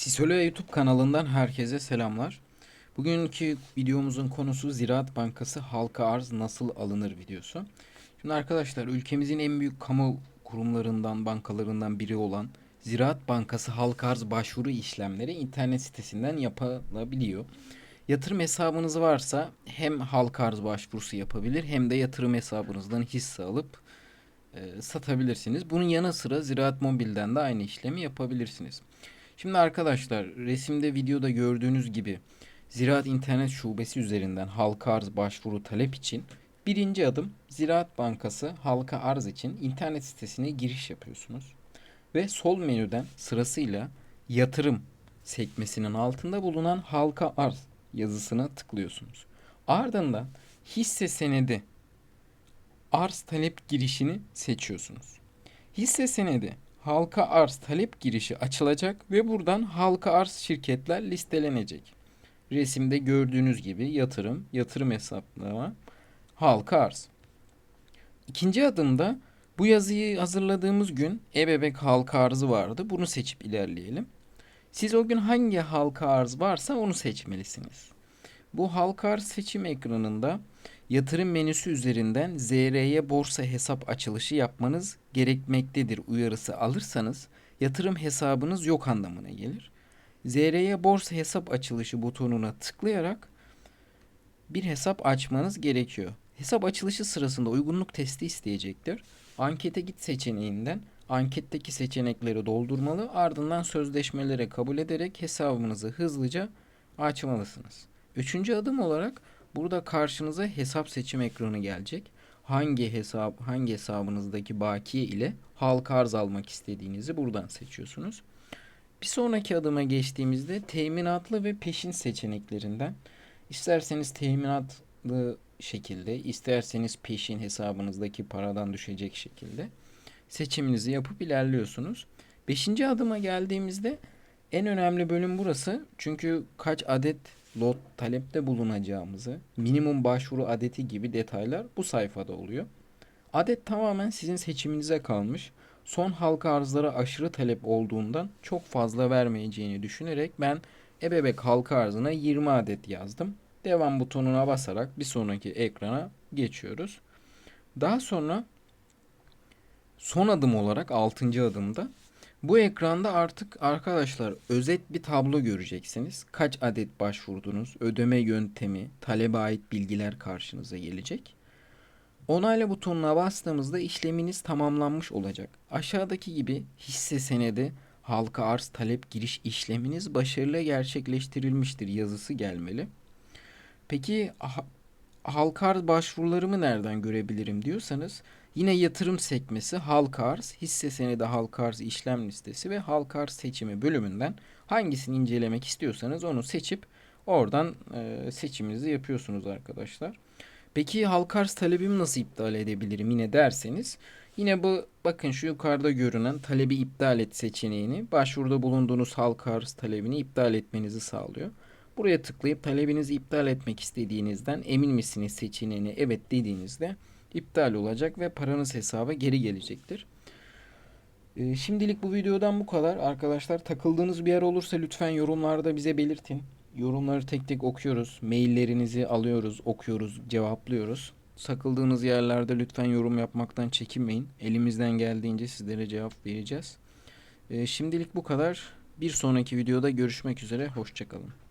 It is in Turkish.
Sisolo YouTube kanalından herkese selamlar. Bugünkü videomuzun konusu Ziraat Bankası halka arz nasıl alınır videosu. Şimdi arkadaşlar ülkemizin en büyük kamu kurumlarından, bankalarından biri olan Ziraat Bankası halka arz başvuru işlemleri internet sitesinden yapılabiliyor. Yatırım hesabınız varsa hem halka arz başvurusu yapabilir hem de yatırım hesabınızdan hisse alıp e, satabilirsiniz. Bunun yanı sıra Ziraat Mobil'den de aynı işlemi yapabilirsiniz. Şimdi arkadaşlar resimde videoda gördüğünüz gibi Ziraat İnternet Şubesi üzerinden halka arz başvuru talep için birinci adım Ziraat Bankası halka arz için internet sitesine giriş yapıyorsunuz. Ve sol menüden sırasıyla yatırım sekmesinin altında bulunan halka arz yazısına tıklıyorsunuz. Ardından hisse senedi arz talep girişini seçiyorsunuz. Hisse senedi halka arz talep girişi açılacak ve buradan halka arz şirketler listelenecek. Resimde gördüğünüz gibi yatırım, yatırım hesaplama, halka arz. İkinci adımda bu yazıyı hazırladığımız gün ebebek halka arzı vardı. Bunu seçip ilerleyelim. Siz o gün hangi halka arz varsa onu seçmelisiniz. Bu halka arz seçim ekranında yatırım menüsü üzerinden ZR'ye borsa hesap açılışı yapmanız gerekmektedir uyarısı alırsanız yatırım hesabınız yok anlamına gelir. ZR'ye borsa hesap açılışı butonuna tıklayarak bir hesap açmanız gerekiyor. Hesap açılışı sırasında uygunluk testi isteyecektir. Ankete git seçeneğinden anketteki seçenekleri doldurmalı ardından sözleşmelere kabul ederek hesabınızı hızlıca açmalısınız. Üçüncü adım olarak burada karşınıza hesap seçim ekranı gelecek. Hangi hesap hangi hesabınızdaki bakiye ile halka arz almak istediğinizi buradan seçiyorsunuz. Bir sonraki adıma geçtiğimizde teminatlı ve peşin seçeneklerinden isterseniz teminatlı şekilde, isterseniz peşin hesabınızdaki paradan düşecek şekilde seçiminizi yapıp ilerliyorsunuz. Beşinci adıma geldiğimizde en önemli bölüm burası. Çünkü kaç adet lot talepte bulunacağımızı, minimum başvuru adeti gibi detaylar bu sayfada oluyor. Adet tamamen sizin seçiminize kalmış. Son halka arzlara aşırı talep olduğundan çok fazla vermeyeceğini düşünerek ben ebebek halka arzına 20 adet yazdım. Devam butonuna basarak bir sonraki ekrana geçiyoruz. Daha sonra son adım olarak 6. adımda bu ekranda artık arkadaşlar özet bir tablo göreceksiniz. Kaç adet başvurdunuz, ödeme yöntemi, talebe ait bilgiler karşınıza gelecek. Onayla butonuna bastığımızda işleminiz tamamlanmış olacak. Aşağıdaki gibi hisse senedi halka arz talep giriş işleminiz başarıyla gerçekleştirilmiştir yazısı gelmeli. Peki ha- halka arz başvurularımı nereden görebilirim diyorsanız yine yatırım sekmesi halka arz, hisse senedi halka işlem listesi ve halka arz seçimi bölümünden hangisini incelemek istiyorsanız onu seçip oradan e, seçiminizi yapıyorsunuz arkadaşlar. Peki halka arz talebimi nasıl iptal edebilirim yine derseniz yine bu bakın şu yukarıda görünen talebi iptal et seçeneğini başvuruda bulunduğunuz halka arz talebini iptal etmenizi sağlıyor. Buraya tıklayıp talebinizi iptal etmek istediğinizden emin misiniz seçeneğine evet dediğinizde iptal olacak ve paranız hesaba geri gelecektir. Ee, şimdilik bu videodan bu kadar. Arkadaşlar takıldığınız bir yer olursa lütfen yorumlarda bize belirtin. Yorumları tek tek okuyoruz. Maillerinizi alıyoruz, okuyoruz, cevaplıyoruz. Sakıldığınız yerlerde lütfen yorum yapmaktan çekinmeyin. Elimizden geldiğince sizlere cevap vereceğiz. Ee, şimdilik bu kadar. Bir sonraki videoda görüşmek üzere. Hoşçakalın.